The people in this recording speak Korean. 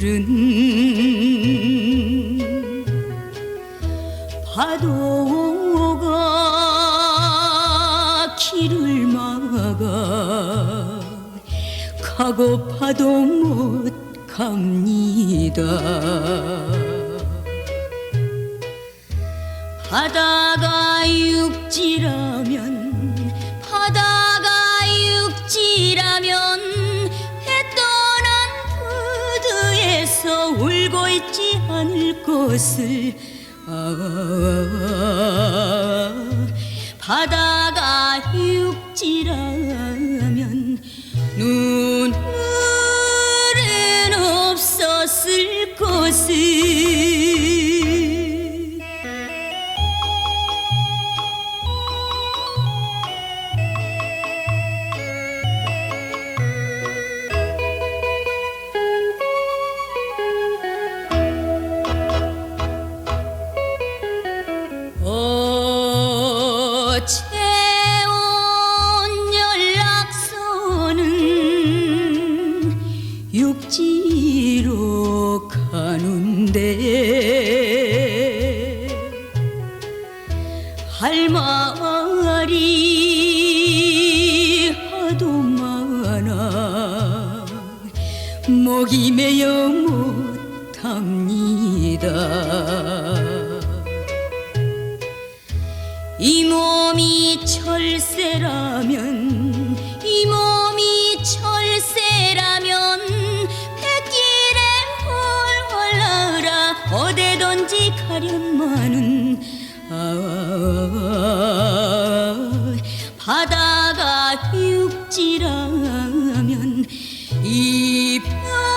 푸른 파도가 길을 막아 가고파도 못 갑니다. 바다가 육지라면 울고 있지 않을 것을. 아 바다가 육지라면 눈물은 없었을 것을 할 말이 하도 많아. 목이 메여 못합니다. 이 몸이 철새라면 이 몸이 철새라면 백길에 홀홀 날아 어디든지 가련만은 어찌라면 이별